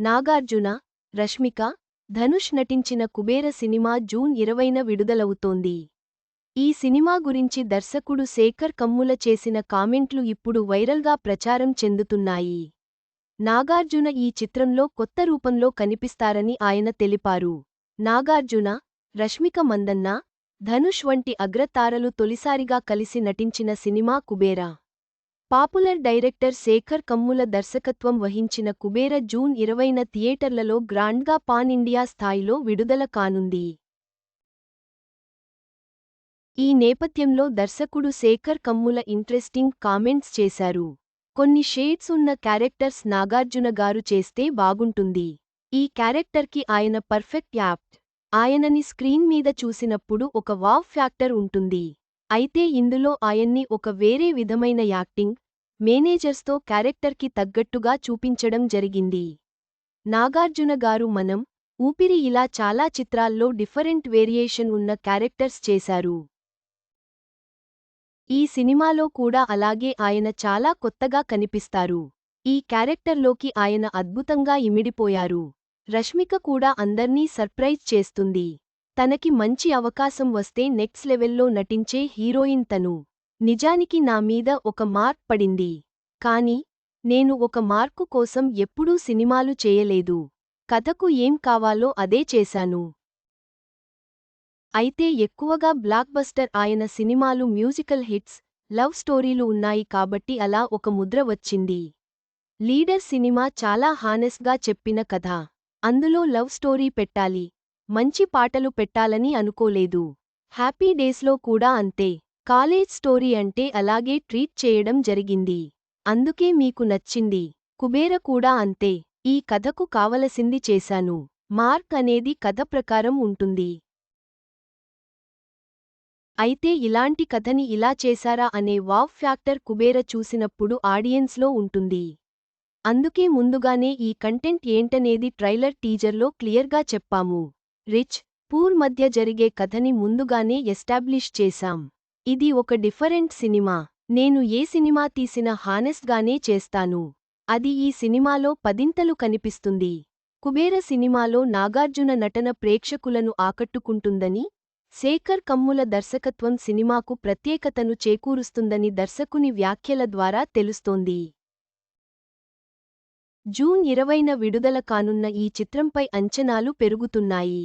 నాగార్జున రష్మిక ధనుష్ నటించిన Kubera cinema June ఇరవైన విడుదలవుతోంది. ఈ సినిమా గురించి దర్శకుడు శేఖర్ కమ్ముల చేసిన కామెంట్లు ఇప్పుడు వైరల్గా ప్రచారం చెందుతున్నాయి. నాగార్జున ఈ చిత్రంలో కొత్త రూపంలో కనిపిస్తారని ఆయన తెలిపారు. నాగార్జున రష్మిక మందన్న ధనుష్ వంటి అగ్రతారలు తొలిసారిగా కలిసి నటించిన cinema Kubera. Popular director Sekhar Kammula దర్శకత్వం వహించిన కుబేర జూన్ ఇరవైన థియేటర్లలో గ్రాండ్గా పాన్ ఇండియా స్థాయిలో విడుదల కానుంది. ఈ నేపథ్యంలో దర్శకుడు శేఖర్ కమ్ముల ఇంట్రెస్టింగ్ కామెంట్స్ చేశారు. కొన్ని షేడ్స్ ఉన్న క్యారెక్టర్స్ నాగార్జున గారు చేస్తే బాగుంటుంది. ఈ క్యారెక్టర్కి ఆయన పర్ఫెక్ట్ యాప్ట్ ఆయనని స్క్రీన్ మీద చూసినప్పుడు ఒక వావ్ ఫ్యాక్టర్ ఉంటుంది. అయితే ఇందులో ఆయన్ని ఒక వేరే విధమైన యాక్టింగ్ మేనేజర్స్తో క్యారెక్టర్కి తగ్గట్టుగా చూపించడం జరిగింది. నాగార్జున గారు మనం ఊపిరి ఇలా చాలా చిత్రాల్లో డిఫరెంట్ వేరియేషన్ ఉన్న క్యారెక్టర్స్ చేశారు. ఈ సినిమాలో కూడా అలాగే ఆయన చాలా కొత్తగా కనిపిస్తారు. ఈ క్యారెక్టర్లోకి ఆయన అద్భుతంగా ఇమిడిపోయారు. రష్మిక కూడా అందర్నీ సర్ప్రైజ్ చేస్తుంది. తనకి మంచి అవకాశం వస్తే నెక్స్ట్ లెవెల్లో నటించే హీరోయిన్ తను. నిజానికి నా మీద ఒక మార్క్ పడింది. కాని నేను ఒక మార్కు కోసం ఎప్పుడూ సినిమాలు చేయలేదు. కథకు ఏం కావాలో అదే చేశాను. అయితే ఎక్కువగా బ్లాక్బస్టర్ ఆయన సినిమాలు మ్యూజికల్ హిట్స్ లవ్ స్టోరీలు ఉన్నాయి కాబట్టి అలా ఒక ముద్ర వచ్చింది. లీడర్ సినిమా చాలా హానెస్గా చెప్పిన కథ. అందులో లవ్ స్టోరీ పెట్టాలి. మంచి పాటలు పెట్టాలని అనుకోలేదు. హ్యాపీ డేస్లో కూడా అంతే. కాలేజ్ స్టోరీ అంటే అలాగే ట్రీట్ చేయడం జరిగింది. అందుకే మీకు నచ్చింది. కుబేర కూడా అంతే. ఈ కథకు కావలసింది చేశాను. మార్క్ అనేది కథ ప్రకారం ఉంటుంది. అయితే ఇలాంటి కథని ఇలా చేశారా అనే వావ్ ఫ్యాక్టర్ కుబేర చూసినప్పుడు ఆడియన్స్లో ఉంటుంది. అందుకే ముందుగానే ఈ కంటెంట్ ఏంటనేది ట్రైలర్ టీజర్లో క్లియర్గా చెప్పాము. రిచ్ పూర్ మధ్య జరిగే కథని ముందుగానే ఎస్టాబ్లిష్ చేశాం. ఇది ఒక డిఫరెంట్ సినిమా. నేను ఏ సినిమా తీసినా హానెస్ట్గానే చేస్తాను. అది ఈ సినిమాలో పదింతలు కనిపిస్తుంది. కుబేర సినిమాలో నాగార్జున నటన ప్రేక్షకులను ఆకట్టుకుంటుందని శేఖర్ కమ్ముల దర్శకత్వం సినిమాకు ప్రత్యేకతను చేకూరుస్తుందని దర్శకుని వ్యాఖ్యల ద్వారా తెలుస్తోంది. జూన్ ఇరవైన విడుదల కానున్న ఈ చిత్రంపై అంచనాలు పెరుగుతున్నాయి.